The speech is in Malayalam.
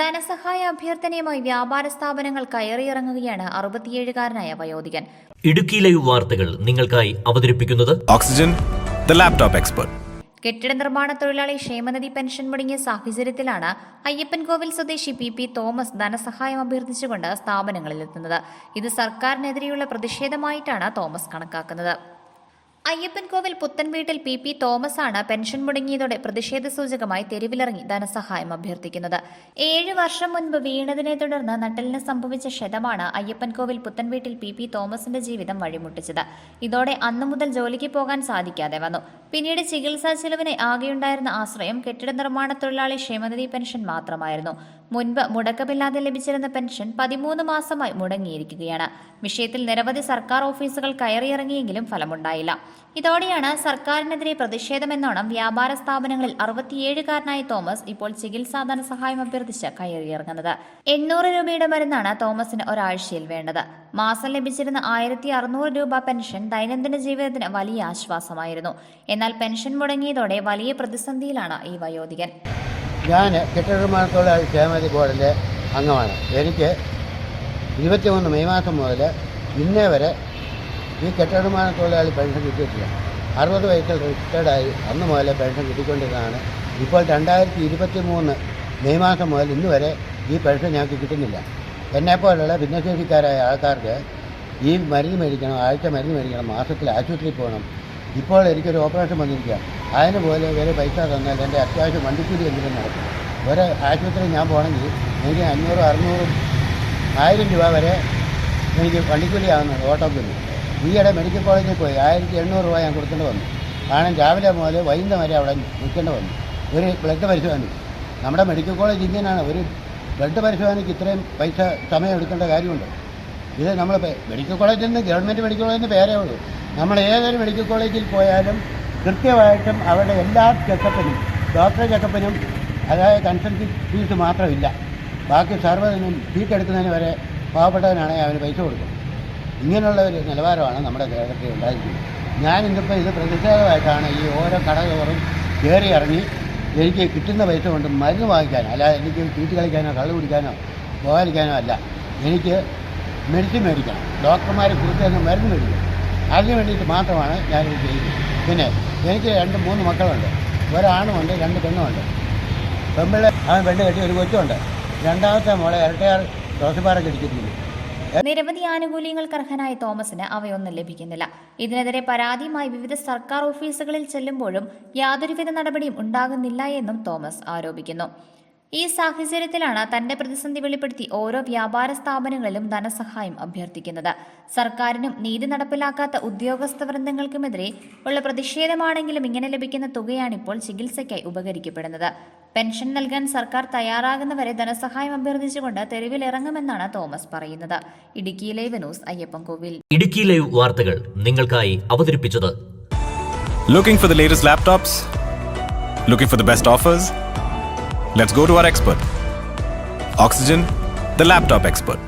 ധനസഹായ അഭ്യർത്ഥനയുമായി വ്യാപാര സ്ഥാപനങ്ങൾ കയറിയിറങ്ങുകയാണ് അറുപത്തിയേഴുകാരനായ വയോധികൻ. ഇടുക്കി ലൈവ് വാർത്തകൾ നിങ്ങൾക്കായി അവതരിപ്പിക്കുന്നത് ഓക്സിജൻ the ലാപ്ടോപ്പ് എക്സ്പെർട്ട് കെട്ടിട നിർമ്മാണ തൊഴിലാളി ക്ഷേമനിധി പെൻഷൻ മുടങ്ങിയ സാഹചര്യത്തിലാണ് അയ്യപ്പൻകോവിൽ സ്വദേശി പി പി തോമസ് ധനസഹായം അഭ്യർത്ഥിച്ചുകൊണ്ട് സ്ഥാപനങ്ങളിലെത്തുന്നത് ഇത് സർക്കാരിനെതിരെയുള്ള പ്രതിഷേധമായിട്ടാണ് തോമസ് കണക്കാക്കുന്നത്. Ayyappancoil Puthenveettil P P Thomas ആണ് പെൻഷൻ മുടങ്ങിയതോടെ പ്രതിഷേധ സൂചകമായി തെരുവിലിറങ്ങി ധനസഹായം അഭ്യർത്ഥിക്കുന്നത്. ഏഴ് വർഷം മുൻപ് വീണതിനെ തുടർന്ന് നട്ടലിന് സംഭവിച്ച ക്ഷതമാണ് അയ്യപ്പൻകോവിൽ പുത്തൻവീട്ടിൽ പി പി തോമസിന്റെ ജീവിതം വഴിമുട്ടിച്ചത്. ഇതോടെ അന്നു മുതൽ ജോലിക്ക് പോകാൻ സാധിക്കാതെ വന്നു. പിന്നീട് ചികിത്സാ ചെലവിന് ആകെയുണ്ടായിരുന്ന ആശ്രയം കെട്ടിട നിർമ്മാണ തൊഴിലാളി ക്ഷേമനിധി പെൻഷൻ മാത്രമായിരുന്നു. മുൻപ് മുടക്കമില്ലാതെ ലഭിച്ചിരുന്ന പെൻഷൻ പതിമൂന്ന് മാസമായി മുടങ്ങിയിരിക്കുകയാണ്. വിഷയത്തിൽ നിരവധി സർക്കാർ ഓഫീസുകൾ കയറിയിറങ്ങിയെങ്കിലും ഫലമുണ്ടായില്ല. ഇതോടെയാണ് സർക്കാരിനെതിരെ പ്രതിഷേധമെന്നോണം വ്യാപാര സ്ഥാപനങ്ങളിൽ അറുപത്തിയേഴുകാരനായ തോമസ് ഇപ്പോൾ ചികിത്സാ ധനസഹായം അഭ്യർത്ഥിച്ച് കയറിയിറങ്ങുന്നത്. എണ്ണൂറ് രൂപയുടെ മരുന്നാണ് തോമസിന് ഒരാഴ്ചയിൽ വേണ്ടത്. മാസം ലഭിച്ചിരുന്ന ആയിരത്തി അറുന്നൂറ് രൂപ പെൻഷൻ ദൈനംദിന ജീവിതത്തിന് വലിയ ആശ്വാസമായിരുന്നു. എന്നാൽ പെൻഷൻ മുടങ്ങിയതോടെ വലിയ പ്രതിസന്ധിയിലാണ് ഈ വയോധികൻ. ഞാൻ കെട്ടിട നിർമ്മാണത്തൊഴിലാളി ക്ഷേമനിധി ബോർഡിന്റെ അംഗമാണ്. എനിക്ക് ഇരുപത്തി മൂന്ന് മെയ് മാസം മുതൽ ഇന്നേ വരെ ഈ കെട്ടിട നിർമ്മാണ തൊഴിലാളി പെൻഷൻ കിട്ടിയിട്ടില്ല. അറുപത് വയസ്സിൽ റിട്ടയർഡായി അന്ന് മുതൽ പെൻഷൻ കിട്ടിക്കൊണ്ടിരുന്നതാണ്. ഇപ്പോൾ രണ്ടായിരത്തി ഇരുപത്തി മൂന്ന് മെയ് മാസം മുതൽ ഇന്ന് വരെ ഈ പെൻഷൻ ഞങ്ങൾക്ക് കിട്ടുന്നില്ല. എന്നെപ്പോലുള്ള ഭിന്നശേഷിക്കാരായ ആൾക്കാർക്ക് ഈ മരുന്ന് മേടിക്കണം ആഴ്ച മരുന്ന് മേടിക്കണം മാസത്തിൽ ആശുപത്രിയിൽ പോകണം ഇപ്പോൾ എനിക്കൊരു ഓപ്പറേഷൻ വന്നിരിക്കുക അതിന് പോലെ വേറെ പൈസ തന്നാൽ എന്റെ അത്യാവശ്യം വണ്ടിക്കൂലി എങ്കിലും നടക്കും. ഒരു ആശുപത്രി ഞാൻ പോകണമെങ്കിൽ എനിക്ക് അഞ്ഞൂറും അറുന്നൂറും ആയിരം രൂപ വരെ എനിക്ക് വണ്ടിക്കൂലി ആകുന്നുണ്ട് ഓട്ടോക്കൂലി. ഈയിടെ മെഡിക്കൽ കോളേജിൽ പോയി ആയിരത്തി എണ്ണൂറ് രൂപ ഞാൻ കൊടുക്കേണ്ടി വന്നു. കാരണം രാവിലെ മുതൽ വൈകുന്നേരം വരെ അവിടെ നിൽക്കേണ്ടി വന്നു. ഒരു ബ്ലഡ് പരിശോധനയ്ക്ക് നമ്മുടെ മെഡിക്കൽ കോളേജ് ഇങ്ങനെയാണ് ഒരു ബ്ലഡ് പരിശോധനയ്ക്ക് ഇത്രയും പൈസ സമയം എടുക്കേണ്ട കാര്യമുണ്ട്. ഇത് നമ്മൾ മെഡിക്കൽ കോളേജിൽ നിന്ന് ഗവൺമെന്റ് മെഡിക്കൽ കോളേജിൽ നിന്ന് പേരേ ഉള്ളൂ. നമ്മൾ ഏതൊരു മെഡിക്കൽ കോളേജിൽ പോയാലും കൃത്യമായിട്ടും അവരുടെ എല്ലാ ചെക്കപ്പിനും ഡോക്ടർ ചെക്കപ്പിനും അതായത് കൺസൾട്ടി ഫീസ് മാത്രമില്ല. ബാക്കി സർവതിനും എടുക്കുന്നതിന് വരെ പാവപ്പെട്ടവനാണെങ്കിൽ അവന് പൈസ കൊടുക്കും. ഇങ്ങനെയുള്ള ഒരു നിലവാരമാണ് നമ്മുടെ കേരളത്തിൽ ഉണ്ടായിരിക്കുന്നത്. ഞാൻ ഇന്നിപ്പോൾ ഇത് പ്രതിഷേധമായിട്ടാണ് ഈ ഓരോ കടകളും കയറി ഇറങ്ങി എനിക്ക് കിട്ടുന്ന പൈസ കൊണ്ട് മരുന്ന് വാങ്ങിക്കാനോ അല്ലാതെ എനിക്ക് ചീട്ട് കളിക്കാനോ കള്ളു കുടിക്കാനോ പോകാനിക്കാനോ അല്ല. എനിക്ക് മെഡിസിൻ മേടിക്കണം. ഡോക്ടർമാർ കുറിച്ച് മരുന്ന് മേടിക്കണം. അതിന് വേണ്ടിയിട്ട് മാത്രമാണ് ഞാനിത് ചെയ്യുന്നത്. പിന്നെ എനിക്ക് രണ്ട് മൂന്ന് മക്കളുണ്ട്. ഒരാണുമുണ്ട് രണ്ട് പെണ്ണുമുണ്ട്. പെമ്പിള്ള അവൻ പെണ്ണ് കെട്ടി ഒരു കൊച്ചുണ്ട് രണ്ടാമത്തെ മോളെ ഇരട്ടയാർ ദോശപ്പാറ ഇടിച്ചിട്ടുണ്ട്. നിരവധി ആനുകൂല്യങ്ങൾക്ക് അർഹനായ തോമസിന് അവയൊന്നും ലഭിക്കുന്നില്ല. ഇതിനെതിരെ പരാതിയുമായി വിവിധ സർക്കാർ ഓഫീസുകളിൽ ചെല്ലുമ്പോഴും യാതൊരുവിധ നടപടിയും ഉണ്ടാകുന്നില്ല എന്നും തോമസ് ആരോപിക്കുന്നു. ഈ സാഹചര്യത്തിലാണ് തന്റെ പ്രതിസന്ധി വെളിപ്പെടുത്തി ഓരോ വ്യാപാര സ്ഥാപനങ്ങളിലും ധനസഹായം അഭ്യർത്ഥിക്കുന്നത്. സർക്കാരിനും നീതി നടപ്പിലാക്കാത്ത ഉദ്യോഗസ്ഥ വൃന്ദങ്ങൾക്കുമെതിരെ ഉള്ള പ്രതിഷേധമാണെങ്കിലും ഇങ്ങനെ ലഭിക്കുന്ന തുകയാണിപ്പോൾ ചികിത്സയ്ക്കായി ഉപകരിക്കപ്പെടുന്നത്. പെൻഷൻ നൽകാൻ സർക്കാർ തയ്യാറാകുന്നവരെ ധനസഹായം അഭ്യർത്ഥിച്ചുകൊണ്ട് തെരുവിലിറങ്ങുമെന്നാണ് തോമസ് പറയുന്നത്. Idukki live news Ayyappancoil. Idukki live വാർത്തകൾ നിങ്ങൾക്കായി അവതരിപ്പിച്ചത്. Looking for the latest laptops? Looking for the best offers? Let's go to our expert. Oxygen, the laptop expert.